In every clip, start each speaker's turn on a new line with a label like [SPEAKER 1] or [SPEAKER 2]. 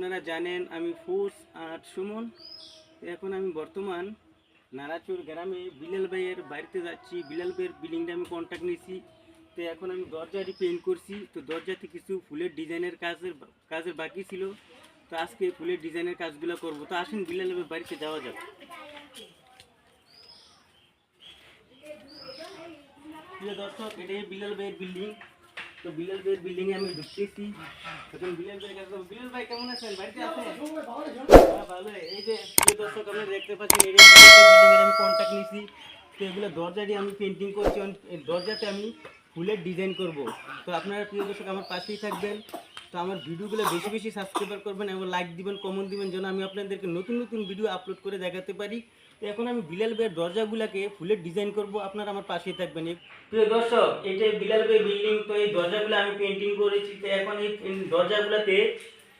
[SPEAKER 1] আপনারা জানেন আমি ফুস আর সুমন। এখন আমি বর্তমান নারাচুর গ্রামে বিলাল ভাইয়ের বাড়িতে যাচ্ছি। বিলাল ভাইয়ের বিল্ডিংটা আমি কন্ট্যাক্ট নিয়েছি। তো এখন আমি দরজাটি পেন্ট করছি। তো দরজাতে কিছু ফুলের ডিজাইনের কাজের কাজের বাকি ছিল। তো আজকে ফুলের ডিজাইনের কাজগুলো করব। তো আসেন বিলাল ভাইয়ের বাড়িতে যাওয়া যাক। দর্শক, এটাই বিলাল ভাইয়ের বিল্ডিং তো বিলাল ভাইয়ের বিল্ডিং এ আমি ঢুকতেছি। এখন বিলাল ভাই কাছে বিলাল ভাই কেমন আছেন? বাড়িতে আছেন? হ্যাঁ, ভালো এই যে প্রিয় দর্শক আপনারা দেখতে পাচ্ছেন এই বিল্ডিং এর আমি কন্ট্যাক্ট নিয়েছি। তো এগুলো দরজাটি আমি পেন্টিং করছি। দরজাতে আমি ফুলের ডিজাইন করব। তো আপনারা প্রিয় দর্শক আমার পাশেই থাকবেন। তো আমার ভিডিওগুলো বেশি বেশি সাবস্ক্রাইবার করবেন এবং লাইক দিবেন কমেন্ট দিবেন, যেন আমি আপনাদেরকে নতুন নতুন ভিডিও আপলোড করে দেখাতে পারি। তো এখন আমি বিলাল ভাইয়ের দরজাগুলোকে ফুলের ডিজাইন করব, আপনারা আমার পাশেই থাকবেন। প্রিয় দর্শক এটা বিলাল ভাই বিল্ডিং তো এই দরজাগুলো আমি পেন্টিং করেছি, তো এখন এই দরজাগুলোতে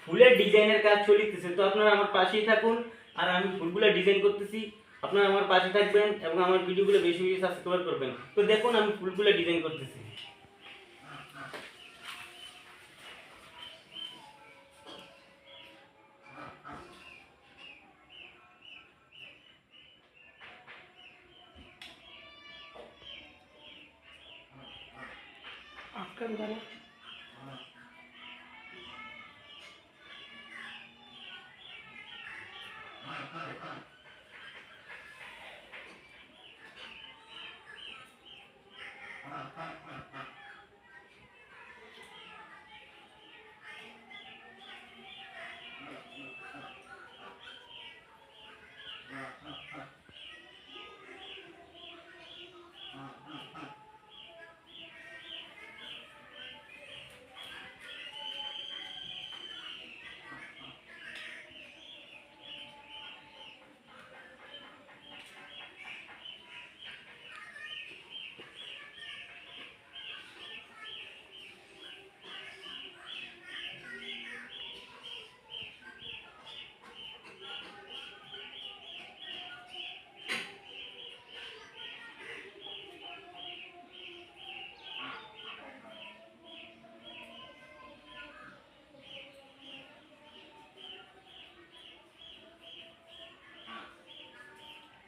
[SPEAKER 1] ফুলের ডিজাইনের কাজ চলিতেছে। তো আপনারা আমার পাশেই থাকুন, আর আমি ফুলগুলো ডিজাইন করতেছি। আপনারা আমার পাশে থাকবেন এবং আমার ভিডিওগুলো বেশি বেশি সাবস্ক্রাইব করবেন। তো দেখুন আমি ফুলগুলো ডিজাইন করতেছি। olvidar.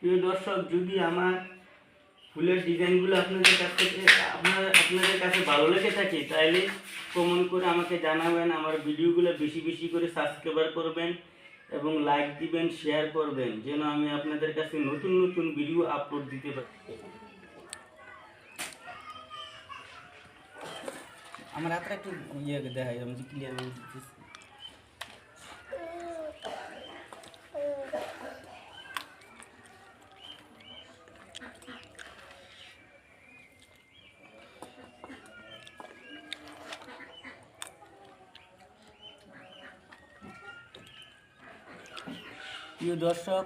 [SPEAKER 1] প্রিয় দর্শক, যদি আমার ফুলের ডিজাইনগুলো আপনাদের কাছ থেকে আপনার, আপনাদের কাছে ভালো লেগে থাকে, তাহলে কমেন্ট করে আমাকে জানাবেন, আমার ভিডিওগুলো বেশি বেশি করে সাবস্ক্রাইবার করবেন এবং লাইক দিবেন, শেয়ার করবেন, যেন আমি আপনাদের কাছে নতুন নতুন ভিডিও আপলোড দিতে পারি। আমার হাতটা একটু ইয়ে দেখাই, আমি ক্লিয়ার প্রিয় দর্শক,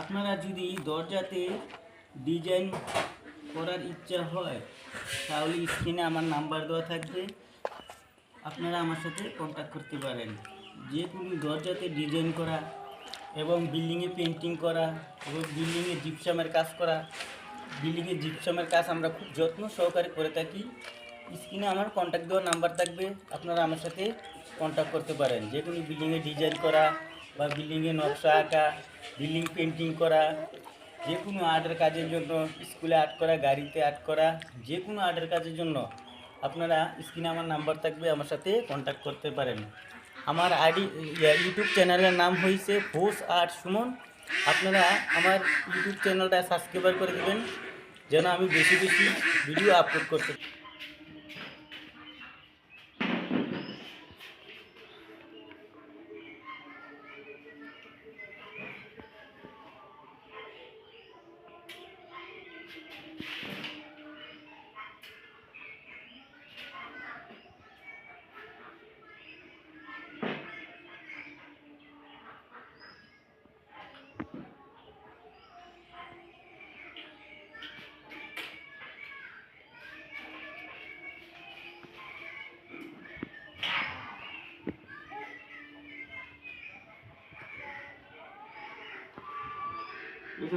[SPEAKER 1] আপনারা যদি দরজাতে ডিজাইন করার ইচ্ছা হয়, তাহলে স্ক্রিনে আমার নাম্বার দেওয়া থাকবে। আপনারা আমার সাথে কন্ট্যাক্ট করতে পারেন। যে কোনো দরজাতে ডিজাইন করা এবং বিল্ডিংয়ে পেন্টিং করা এবং বিল্ডিংয়ে জিপসামের কাজ করা বিল্ডিংয়ে জিপসামের কাজ আমরা খুব যত্ন সহকারে করে থাকি। স্ক্রিনে আমার কন্ট্যাক্ট দেওয়ার নাম্বার থাকবে। আপনারা আমার সাথে কন্ট্যাক্ট করতে পারেন। যে কোনো বিল্ডিংয়ে ডিজাইন করা বা বিল্ডিংয়ে নকশা আঁকা বিল্ডিং পেন্টিং করা, যে কোনো আর্টের কাজের জন্য স্কুলে আর্ট করা, গাড়িতে আর্ট করা, যে কোনো আর্টের কাজের জন্য আপনারা স্ক্রিনে আমার নাম্বার থাকবে, আমার সাথে কন্ট্যাক্ট করতে পারেন। আমার আইডি ইউটিউব চ্যানেলের নাম হয়েছে ফোস আর্ট সুমন আপনারা আমার ইউটিউব চ্যানেলটা সাবস্ক্রাইবার করে দেবেন, যেন আমি বেশি বেশি ভিডিও আপলোড করতে প্রিয়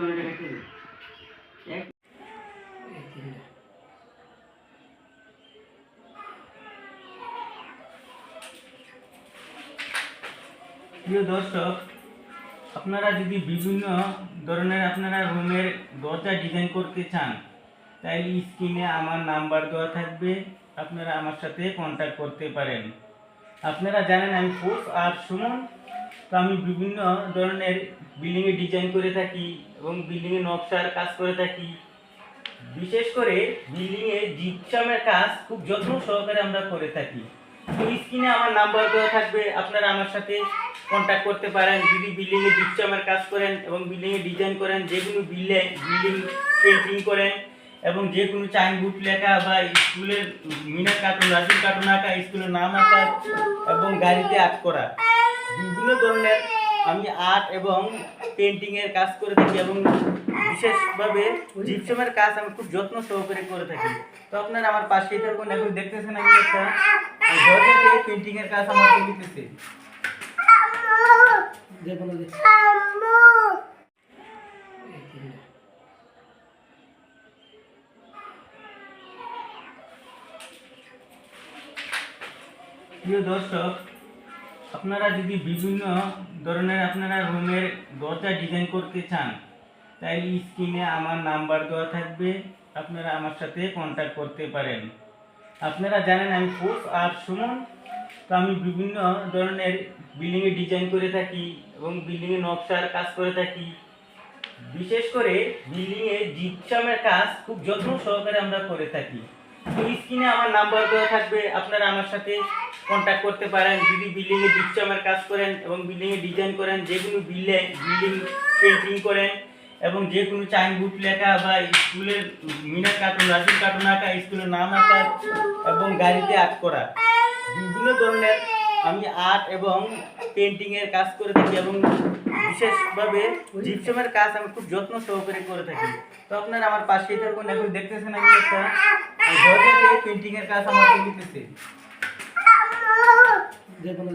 [SPEAKER 1] দর্শক, আপনারা যদি বিভিন্ন ধরনের আপনারা রুমের দরজা ডিজাইন করতে চান, তাহলে স্ক্রিনে আমার নাম্বার দেওয়া থাকবে, আপনারা আমার সাথে কন্ট্যাক্ট করতে পারেন। আপনারা জানেন আমি ফুফ আর সুমন তো আমি বিভিন্ন ধরনের বিল্ডিংয়ে ডিজাইন করে থাকি এবং বিল্ডিংয়ে নকশার কাজ করে থাকি। বিশেষ করে বিল্ডিংয়ে জিপসামের কাজ খুব যত্ন সহকারে আমরা করে থাকি। তো স্ক্রিনে আমার নাম্বার দেওয়া থাকবে, আপনারা আমার সাথে কন্ট্যাক্ট করতে পারেন। যদি বিল্ডিংয়ে জিপসামের কাজ করেন এবং বিল্ডিংয়ে ডিজাইন করেন, যে কোনো বিল্ডিং বিল্ডিং পেন্টিং করেন এবং যে কোনো চাইনবোর্ড লেখা বা স্কুলের মিনার কার্টুন রাজুর কার্টুন আঁকা, স্কুলের নাম আঁকা এবং গাড়িতে আর্ট করা। বিভিন্ন ধরনের আমি আর্ট এবং পেন্টিংয়ের কাজ করে থাকি এবং বিশেষভাবে জিপসামের কাজ আমি খুব যত্ন সহকারে করে থাকি। তো আপনারা আমার পাশেই থাকুন, এখন দেখতেছেন আমি একটা দরজাতে পেন্টিং এর কাজ আমার চলিতেছে প্রিয় দর্শক আপনারা যদি বিভিন্ন ধরনের আপনারা রুমের দরজা ডিজাইন করতে চান তাহলে স্ক্রিনে আমার নাম্বার দেওয়া থাকবে। আপনারা আমার সাথে কন্ট্যাক্ট করতে পারেন। আপনারা জানেন আমি ফুফ আর সুমন। তো আমি বিভিন্ন ধরনের বিল্ডিংয়ে ডিজাইন করে থাকি এবং বিল্ডিংয়ে নকশার কাজ করে থাকি। বিশেষ করে বিল্ডিংয়ে জিপসামের কাজ খুব যত্ন সহকারে আমরা করে থাকি। স্ক্রিনে আমার নাম্বার দেওয়া থাকবে। আপনারা আমার সাথে কন্ট্যাক্ট করতে পারেন, যদি বিল্ডিংয়ে জিপসামের কাজ করেন এবং বিল্ডিংয়ে ডিজাইন করেন, যে কোনো বিল্ডিং বিল্ডিং পেন্টিং করেন এবং যে কোনো চাইনবোর্ড লেখা বা স্কুলের মিনার কার্টুন রাজুর কার্টুন আঁকা স্কুলের নাম আঁকা এবং গাড়িতে আর্ট করা। বিভিন্ন ধরনের আমি আর্ট এবং পেন্টিং এর কাজ করে থাকি এবং বিশেষভাবে জিপসামের কাজ আমি খুব যত্ন সহকারে করে থাকি। তো আপনারা আমার পাশেই থাকুন, এখন দেখতেছেন আমি একটা দরজাতে পেন্টিং এর কাজ আমার চলিতেছে।
[SPEAKER 2] যে কোনো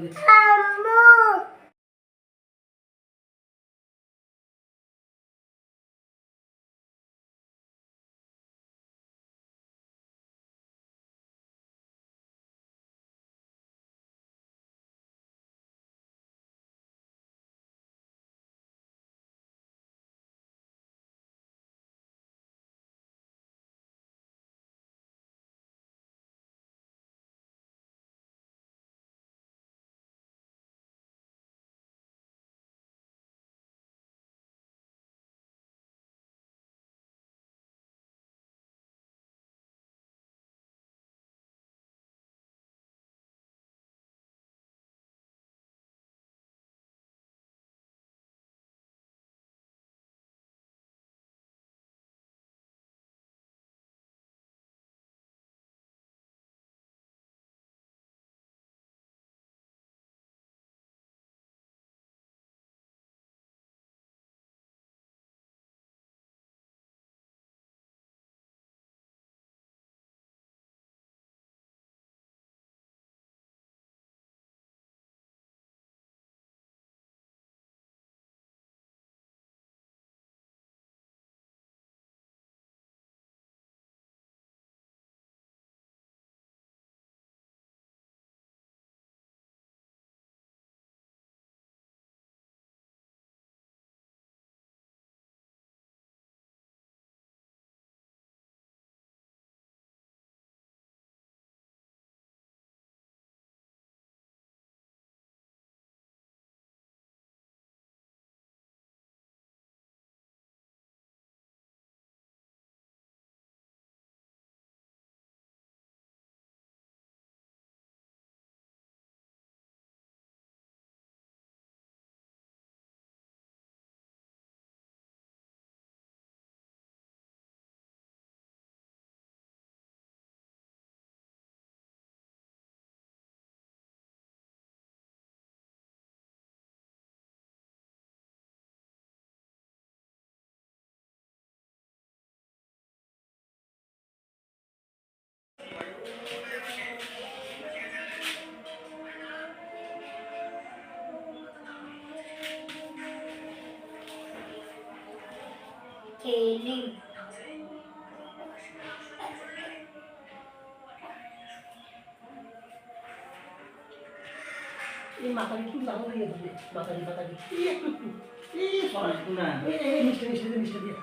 [SPEAKER 3] Keling.
[SPEAKER 2] এই মাথার একটু লাগানো দিয়ে দেবে মাথারি মাথারি এই সরাস
[SPEAKER 1] না
[SPEAKER 2] এই মিষ্টি মিষ্টি মিষ্টি দিয়ে